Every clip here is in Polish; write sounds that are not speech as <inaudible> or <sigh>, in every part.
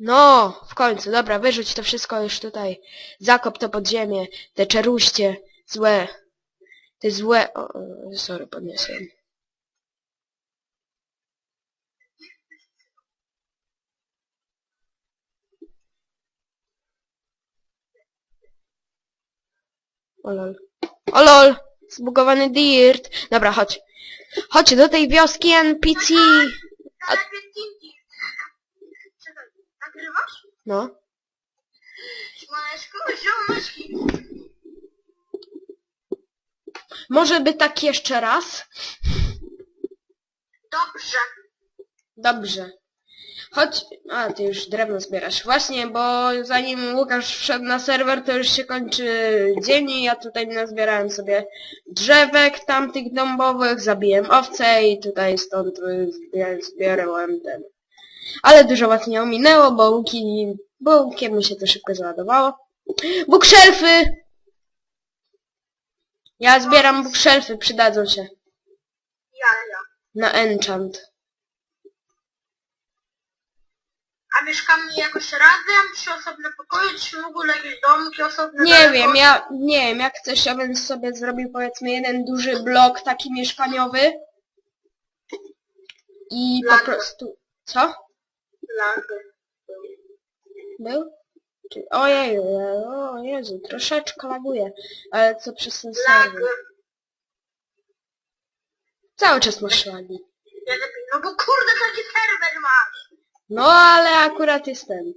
No, w końcu, dobra, wyrzuć to wszystko już tutaj. Zakop to pod ziemię, te czeruście, złe. Te złe... O, sorry, podniosłem. O lol. O lol! Zbugowany dirt. Dobra, chodź. Chodź do tej wioski NPC. A nagrywasz? No. Siemaneczko, ziomeczki. Może by tak jeszcze raz? Dobrze. Dobrze. Chodź... A, ty już drewno zbierasz. Właśnie, bo zanim Łukasz wszedł na serwer, to już się kończy dzień i ja tutaj nazbierałem sobie drzewek tamtych dąbowych, zabiłem owce i tutaj stąd y, zbie- zbierałem ten. Ale dużo was nie ominęło, bo łuki... bo łukiem mi się to szybko załadowało. Bookshelfy! Ja zbieram bookshelfy, przydadzą się. Ja, ja. Na enchant. A mieszkamy jakoś razem? Czy osobne pokoje? Czy w ogóle jakieś domki osobne? Nie wiem, ja nie wiem, jak chcesz, ja bym sobie zrobił powiedzmy jeden duży blok taki mieszkaniowy i po prostu... Co? Był? Czy... Ojej, o Jezu, troszeczkę laguje, ale co przez ten serwer? Cały czas masz lagi. Ja lepiej, no bo kurde, taki serwer masz. No, ale akurat jest ten.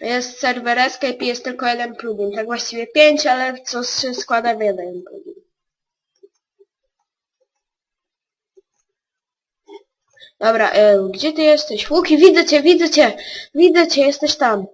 Jest serwer Escape i jest tylko jeden plugin, tak właściwie pięć, ale co się składa w jeden plugin. Dobra, e, gdzie ty jesteś? Łuki, widzę cię, widzę cię! Widzę cię, jesteś tam.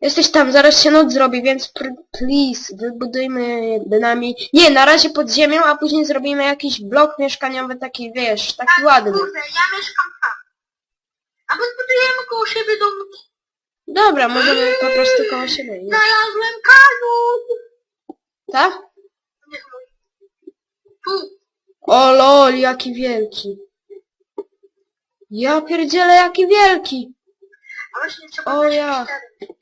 Jesteś tam, zaraz się noc zrobi, więc pr please, wybudujmy bynami... Nie, na razie pod ziemią, a później zrobimy jakiś blok mieszkaniowy taki, wiesz, taki ładny. Kurde, ja mieszkam tam. A my zbudujemy koło siebie domki. Dobra, możemy po prostu koło siebie. iść. Znalazłem kanon. Tak? Tu. O lol, jaki wielki. Ja pierdzielę, jaki wielki. A właśnie trzeba O dać ja. cztery.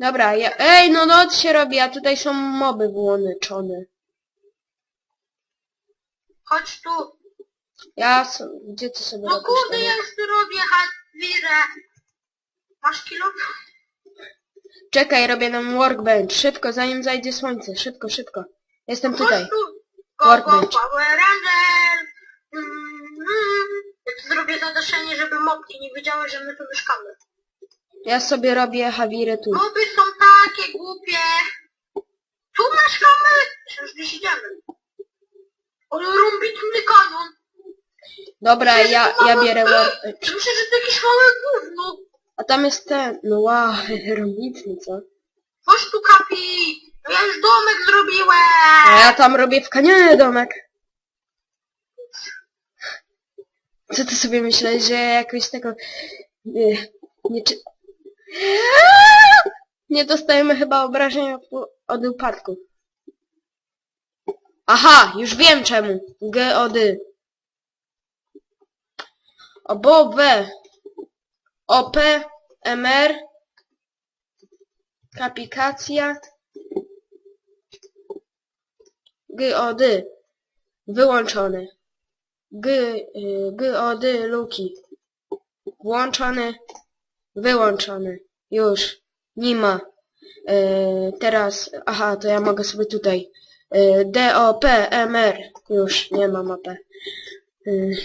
Dobra, ja... Ej, no noc się robi, a tutaj są moby włączone. Chodź tu. Ja... So... Gdzie ty sobie No robisz kurde, ja już tu robię Hadwirę. Masz kilo? Czekaj, robię nam workbench. Szybko, zanim zajdzie słońce. Szybko, szybko. Jestem tutaj. Chodź tu. Go, go, Workbench. Power Ranger. Mm, mm. Zrobię zadaszenie, żeby mopki nie wiedziały, że my tu mieszkamy. Ja sobie robię Hawirę tu. Moby są takie głupie. Tu mieszkamy. Że gdzieś idziemy. Ale rumbitny kanon. Dobra, ja, ja bierę workbench. Myślę, że to jakieś małe gówno. A tam jest ten... No wow, <laughs> robitny, co? Chodź tu, Kapi. No ja już domek zrobiłem. A ja tam robię w kanionie domek. Co ty sobie myślałeś, że jakoś tego... Nie, nie czy... Nie dostajemy chyba obrażeń od, od upadku. Aha, już wiem czemu. Geody. Obowe. OP, MR, kapikacja, GOD, wyłączony. G, y, GOD, luki. Włączony, wyłączony. Już, nie ma. Y, teraz, aha, to ja mogę sobie tutaj. Y, DOP, MR, już, nie mam OP. Y.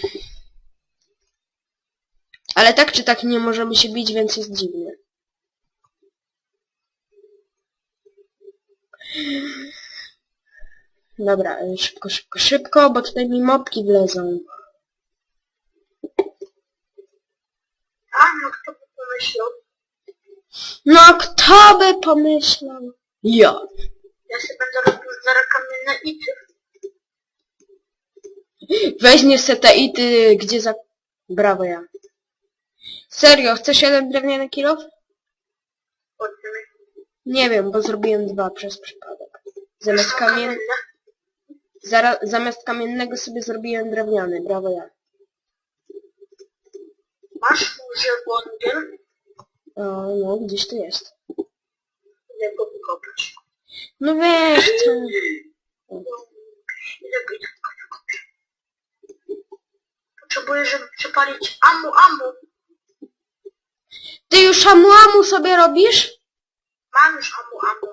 Ale tak czy tak nie możemy się bić, więc jest dziwne. Dobra, y, szybko, szybko, szybko, bo tutaj mi mopki wlezą. A no kto by pomyślał? No, kto by pomyślał? Ja. Ja się będę robił zaraz kamienne ity. Weź se te ity, gdzie za... Brawo ja. Serio, chcesz jeden drewniany kilof? Nie wiem, bo zrobiłem dwa przez przypadek. Zamiast, kamien... Zara... Zamiast kamiennego sobie zrobiłem drewniany, brawo ja. Masz duży wągiel? O, no, gdzieś tu jest. Idę go wykopać. No wiesz co. Idę go. Potrzebuję, żeby przepalić amu, amu. Ty już amu sobie robisz? Mam już amu, amu.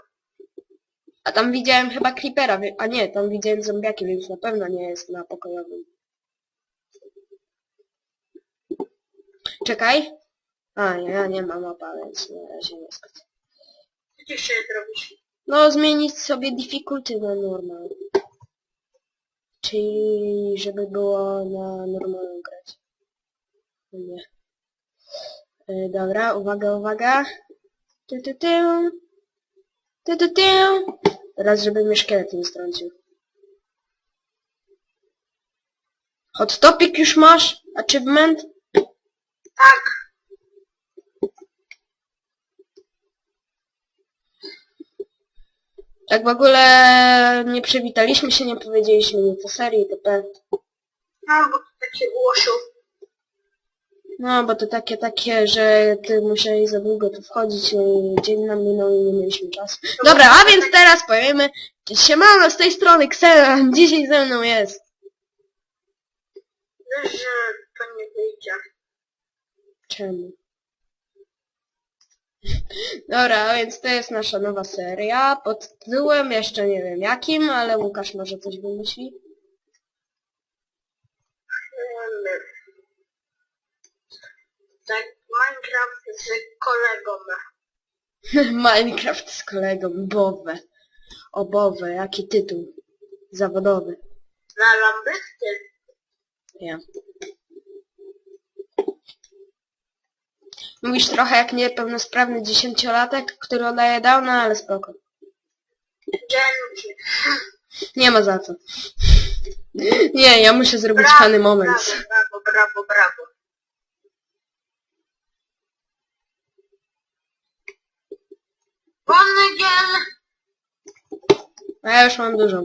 A tam widziałem chyba creepera, wie- a nie, tam widziałem zombiaki, więc na pewno nie jest na pokojowym. Czekaj. A, nie, ja nie mam mapa, więc na razie nie skąd. Co ty jeszcze zrobisz? No, zmienić sobie difficulty na normal. Czyli, żeby było na normalną grać. Nie. E, dobra, uwaga, uwaga. Ty, ty, ty. Ty, ty, ty. Teraz, żeby mnie szkielet nie strącił. Hot topic już masz? Achievement? Tak. Tak w ogóle nie przywitaliśmy się, nie powiedzieliśmy nic o serii itp. No, bo to takie głoszu. No, bo to takie, takie, że ty musiałeś za długo tu wchodzić, i dzień nam minął i nie mieliśmy czasu. Dobra, a więc teraz powiemy, siemano, z tej strony Ksena, dzisiaj ze mną jest. Wiesz, że to nie wyjdzie. Czemu? <laughs> Dobra, a więc to jest nasza nowa seria, pod tytułem jeszcze nie wiem jakim, ale Łukasz może coś wymyśli. Em, Tak, Minecraft z kolegą. <laughs> Minecraft z kolegą, Bowe. O Bowe, jaki tytuł zawodowy. Na lambysty. Ja. Mówisz trochę jak niepełnosprawny dziesięciolatek, który oddaje downa, ale spoko. Dzięki. Nie ma za co. Nie, ja muszę zrobić Brawo, fany moment. Brawo, brawo, brawo, brawo. A ja już mam dużo.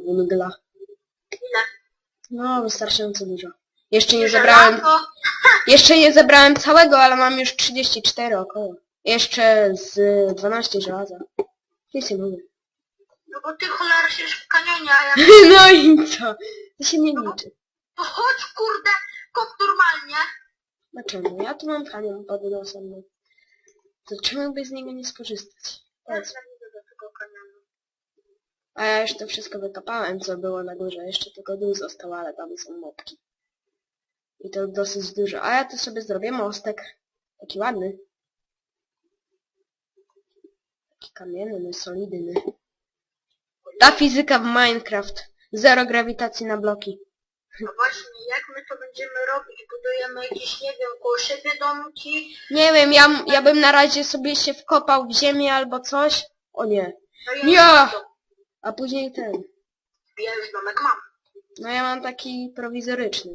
Ile? No, wystarczająco dużo. Jeszcze nie zebrałem, Żelazo. <laughs> jeszcze nie zebrałem całego, ale mam już 34 około. Jeszcze z 12 żelaza. Nic nie mówię. No bo ty cholera siedzisz w kanionie, a ja... <laughs> No i co? To się nie liczy. To chodź kurde, kop normalnie. Dlaczego? Ja tu mam kanion pod nosem. no. To czemu by z niego nie skorzystać? Kanionu. A ja już to wszystko wykopałem, co było na górze. Jeszcze tylko dół został, ale tam są mopki. I to dosyć dużo. A ja tu sobie zrobię mostek. Taki ładny. Taki kamienny, solidny. Ta fizyka w Minecraft. Zero grawitacji na bloki. A właśnie, jak my to będziemy robić? Budujemy jakieś, nie wiem, koło siebie domki? Nie wiem, ja, ja bym na razie sobie się wkopał w ziemię albo coś. O nie. No ja, Ja! Już dom- A później ten. ja już domek mam. No ja mam taki prowizoryczny.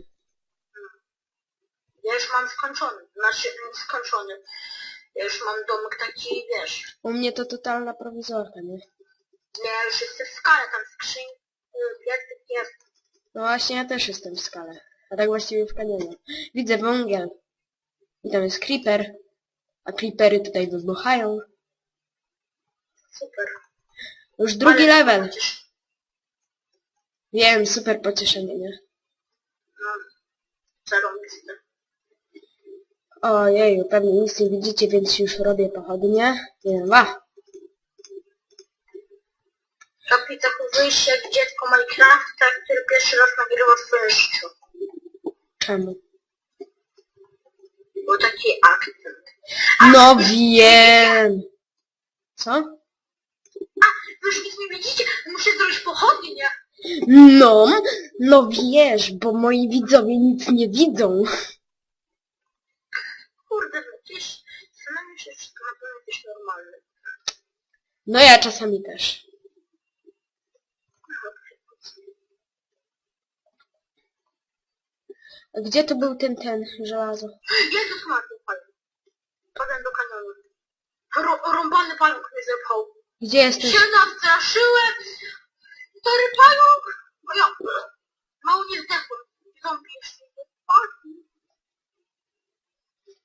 Ja już mam skończony. Znaczy, skończony. Ja już mam domek taki, wiesz... U mnie to totalna prowizorka, nie? Nie, ja już jestem w skale, tam skrzyń... Piecyk jest. No właśnie, ja też jestem w skale. A tak właściwie w kanionie. Widzę węgiel. I tam jest creeper. A creepery tutaj wybuchają. Super. Już drugi Ale level. Wiem, super pocieszenie, nie? No, zarąbiste. Ojeju, pewnie nic nie widzicie, więc już robię pochodnie. Nie wiem, a! Robi zachowuje się jak dziecko Minecrafta, który pierwszy raz nagrywa w swoim życiu. Czemu? Był taki akcent. No wiem! Co? A, wy już nic nie widzicie, muszę zrobić pochodnie. No, no wiesz, bo moi widzowie nic nie widzą. Kurde, no przecież zastanawiam się, czy to na pewno jest normalne. No ja czasami też. A Gdzie to był ten, ten, żelazo? Jezus Maria, palem. Padłem do kanionu. Ro rąbany pająk mnie zepchał. Gdzie jesteś? Się nastraszyłem. Stary pająk. O ja, mało nie zdechłem. Zombie jeszcze.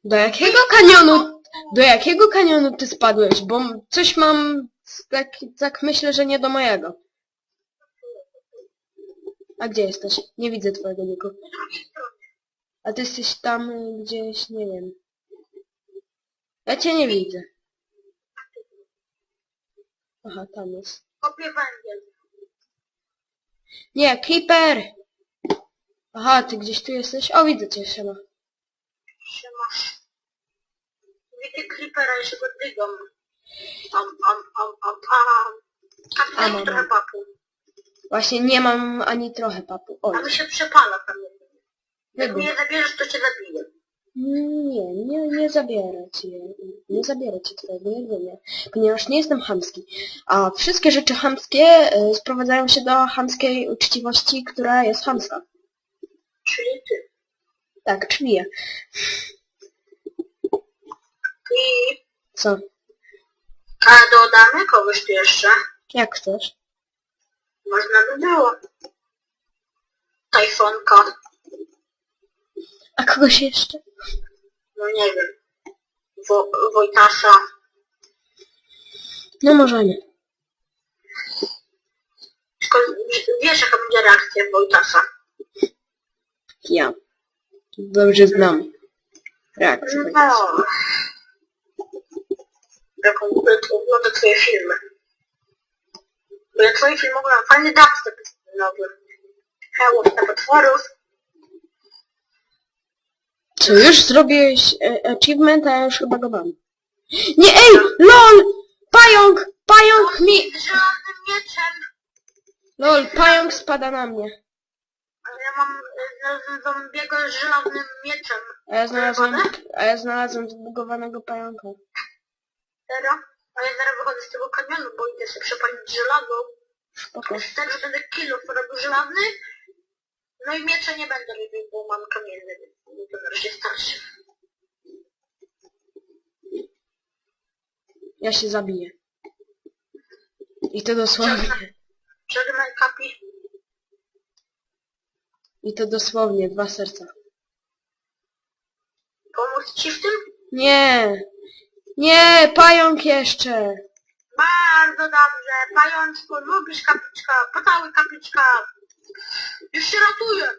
Do jakiego kanionu, do jakiego kanionu ty spadłeś? Bo coś mam, tak, tak myślę, że nie do mojego. A gdzie jesteś? Nie widzę twojego niku. Po drugiej stronie. A ty jesteś tam y, gdzieś, nie wiem. Ja cię nie widzę. Aha, tam jest. Kopię węgiel. Nie, Creeper! Aha, ty gdzieś tu jesteś? O, widzę cię, siema. Siema. Widzę creepera, ja się go dygam. Am, am, am, am, am. Am, Kapnę am, trochę papu. Właśnie nie mam ani trochę papu. Oj, A mi się przepala tam. Jak wybuch. mnie zabierzesz, to cię zabiję. Nie, nie, nie zabiorę ci, nie zabiorę ci twojego jedzenia, ponieważ nie jestem chamski. A wszystkie rzeczy chamskie y, sprowadzają się do chamskiej uczciwości, która jest chamska. Czyli ty. Tak, czyli ja. I... Co? A dodamy kogoś tu jeszcze? Jak chcesz? Można by było. Tajfonka. A kogoś jeszcze? No nie wiem. Wo Wojtasa. No możemy. Tylko wiesz jaka będzie reakcja Wojtasa. Ja. Dobrze znam. Reakcję. No. Jaką ogląda twoje filmy. Bo ja twoje filmy oglądam. Fajny dubstep nowy. Hełów na potworów. Co, już zrobiłeś e, achievement, a ja już chyba go mam. Nie, ej! LOL! Pająk! Pająk mi... Mieczem. LOL, pająk spada na mnie. Ale ja mam znalazłem zombiego z żelaznym mieczem. A ja znalazłem, a ja znalazłem zbugowanego pająka. Teraz? A ja zaraz wychodzę z tego kamionu, bo idę sobie przepalić żelazo. Spoko. Teraz będę kilo robił żelazny. No i miecze nie będę robił, bo mam kamienny, więc to na razie starszy. Ja się zabiję. I to dosłownie. Żegnaj kapi. I to dosłownie, dwa serca. Pomóc ci w tym? Nie! Nie! Pająk jeszcze! Bardzo dobrze. Pajączku, lubisz kapliczka. Pocałuj kapliczka. Już się ratuję.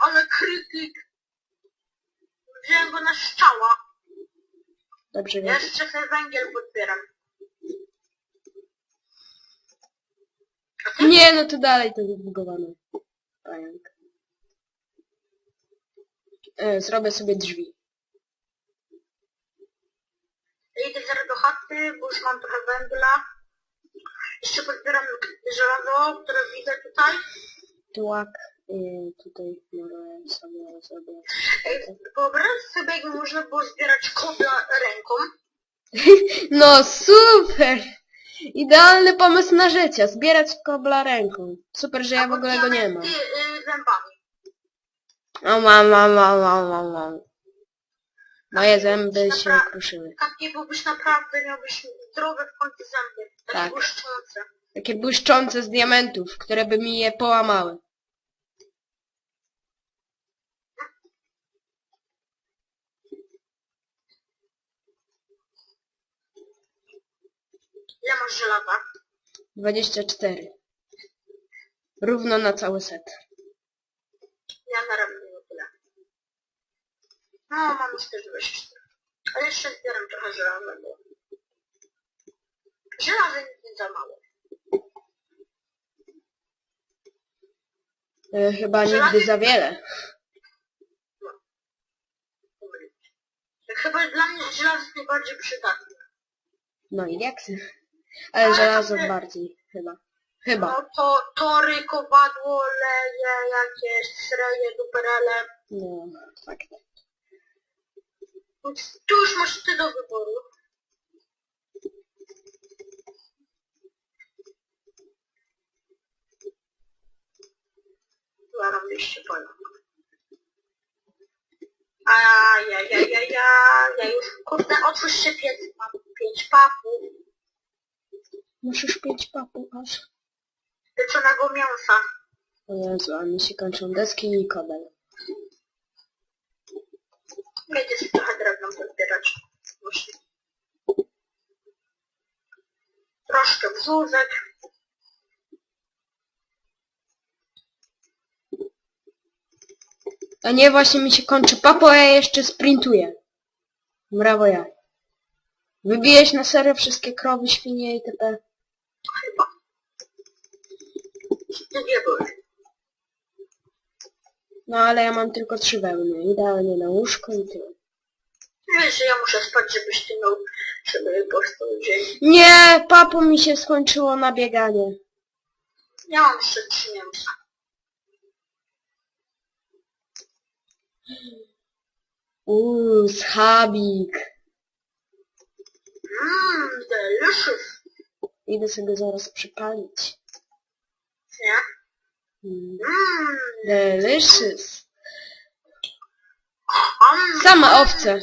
Ale krytyk. Wziąłem go na szczała. Dobrze wiem. Jeszcze sobie węgiel podbieram. Nie, no to dalej to zbugowane. Pająk. E, zrobię sobie drzwi. Ja idę zaraz do chaty, bo już mam trochę węgla. Jeszcze podbieram żelazo, które widzę tutaj. Tułak. I tutaj może sobie zrobię. Ej, Wyobraź sobie, jakby można było zbierać kobla ręką. <laughs> No super! Idealny pomysł na życie. Zbierać kobla ręką. Super, że ja w ogóle go nie mam. diamenty, y, zębami. O, mam, mam, mam, mam, mam, mam. Moje zęby się kruszyły. Takie byłbyś naprawdę, miałbyś zdrowe w końcu zęby. Takie Tak. błyszczące. Takie błyszczące z diamentów, które by mi je połamały. Ile masz żelaza? 24. Równo na cały set. Ja na ramię nie tyle. No, mam już też 24. Ale jeszcze zbieram trochę żelaza, bo... Żelaza za mało. E, chyba nigdy za wiele. Chyba dla mnie żelazo jest najbardziej przydatne. No i diaksy. Ale Ale żelazo to bardziej, chyba. Chyba. No to tory, kowadło, leje, jakieś sreje, duperele. No, fakt. Więc Tu już masz ty do wyboru. Zaraz powiem. Ajajajajaj, ja już, kurde, otwórz się piec, mam pięć papów, Musisz pięć papu aż. pieczonego mięsa. O Jezu, a mi się kończą deski i kobel. Będziesz trochę drewno pozbierać. Właśnie. Troszkę wzórzek. A nie, właśnie mi się kończy papo, a ja jeszcze sprintuję. Brawo ja. Wybiłeś na serio wszystkie krowy, świnie itp. Chyba. Nie byłeś. No ale ja mam tylko trzy wełny. Idealnie na łóżko i tyle. Wiesz, że ja muszę spać, żebyś ty miał, żeby powstał dzień. Nie, papo mi się skończyło na bieganie. Ja mam jeszcze trzy mięsa. Uuu, schabik. Mmm, delicious. Idę sobie zaraz przypalić. Nie? Mm, Mmm. delicious. Um, Same owce.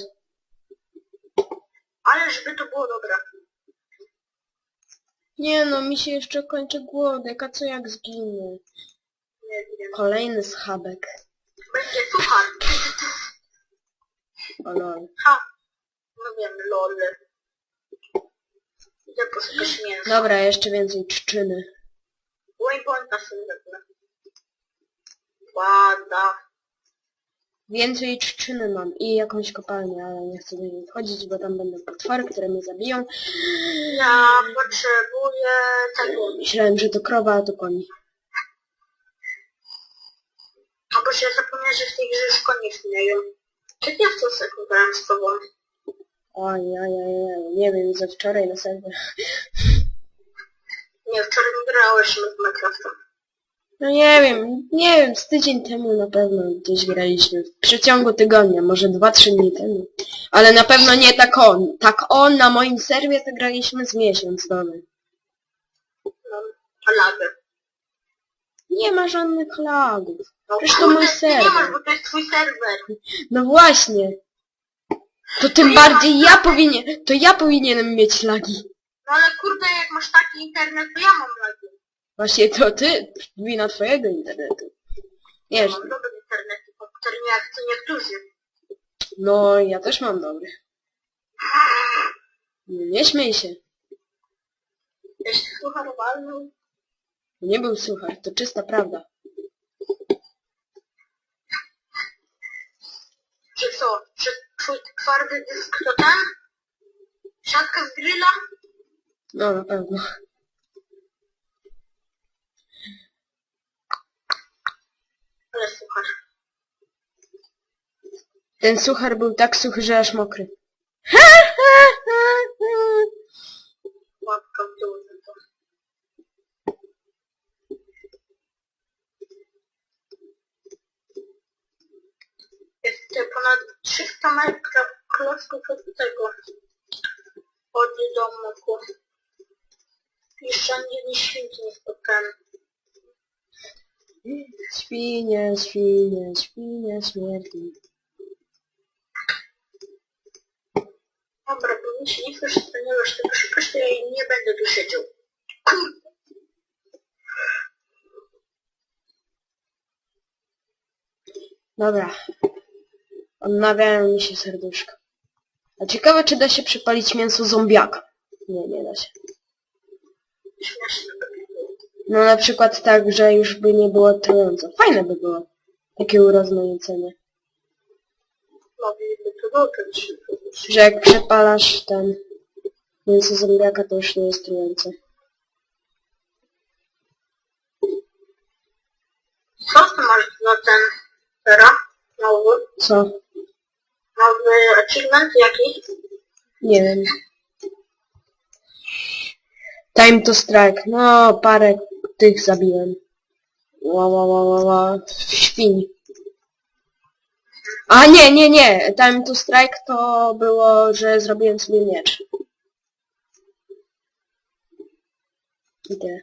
Ale żeby to było dobre. Nie no, mi się jeszcze kończy głodek, a co jak zginę? Nie wiem. Kolejny schabek. Będzie suchar. O lol. Ha. No wiem, lol. Idę posypać mięso. Dobra, jeszcze więcej trzczyny. Waypointa sobie wezmę. Ładna. Więcej trzczyny mam i jakąś kopalnię, ale nie chcę do niej wchodzić, bo tam będą potwory, które mnie zabiją. Ja potrzebuję tego. Myślałem, że to krowa, a to koń. A bo się zapomniałem, że w tej grze już konie istnieją. Kiedy ja w tą sekundę grałem z tobą? Oj, oj, oj, oj, nie wiem, ze wczoraj na serwer. Nie, wczoraj nie grałeś w Minecrafta. No nie wiem, nie wiem, z tydzień temu na pewno gdzieś graliśmy. W przeciągu tygodnia, może dwa, trzy dni temu. Ale na pewno nie tak on. Tak on na moim serwie to graliśmy z miesiąc domy. No, lagę. Nie ma żadnych lagów. No Przecież to mój ty nie serwer. masz, bo to jest twój serwer. No właśnie. To tym bardziej ja powinien, to ja powinienem mieć lagi. No ale kurde, jak masz taki internet, to ja mam lagi. Właśnie to ty, wina twojego internetu. Wiesz, Mam dobry internet, komputer nie jak to niektórzy. no ja też mam dobry. Nie śmiej się. Jeśli słuchaj walną, To nie był suchar, to czysta prawda. czy co? Czy twój twardy dysk to ten? Siatka z grilla? No na pewno. Ale słuchaj. Ten suchar był tak suchy, że aż mokry. Łapka w dół za to. Jest tutaj ponad 300 metrów od tego. Od domu. Jeszcze ani świnki nie spotkałem. Świnie, świnie, świnie, śmierci. Dobra, bo mi się nie chcesz, ponieważ tego szukasz, to ja nie będę tu siedział. Kurde. Dobra. Odnawiają mi się serduszko. A ciekawe, czy da się przypalić mięso zombiaka. Nie, nie da się. No na przykład tak, że już by nie było trujące. Fajne by było. Takie urozmaicenie. Że jak przepalasz ten mięso zombiaka, to już nie jest trujące. Co ty masz na ten teraz? Nowy? Co? Nowy achievement jaki? Nie wiem. Time to strike. No, parę tych zabiłem. Ła, ła, ła, ła, ła. Świń. A nie, nie, nie. Time to strike to było, że zrobiłem sobie miecz. I tyle.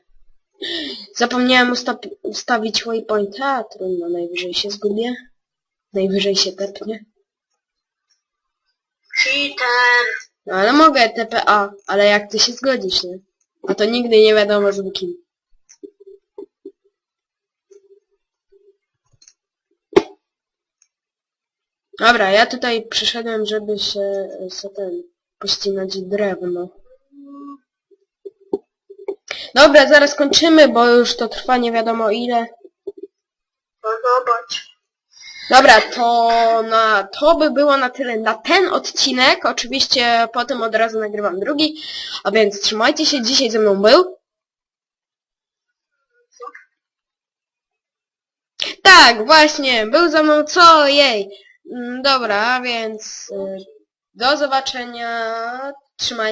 Zapomniałem usta- ustawić waypointa, trudno, najwyżej się zgubię. Najwyżej się tepnie. Cheater! No ale mogę TPA, ale jak ty się zgodzisz, nie? A to nigdy nie wiadomo z kim. Dobra, ja tutaj przyszedłem, żeby się se ten pościnać drewno. Dobra, zaraz kończymy, bo już to trwa nie wiadomo ile. No zobacz. Dobra, to na to by było na tyle na ten odcinek. Oczywiście potem od razu nagrywam drugi. A więc trzymajcie się, dzisiaj ze mną był. Tak, właśnie, był ze mną co jej. Mm, Dobra, więc y, do zobaczenia. Trzymajcie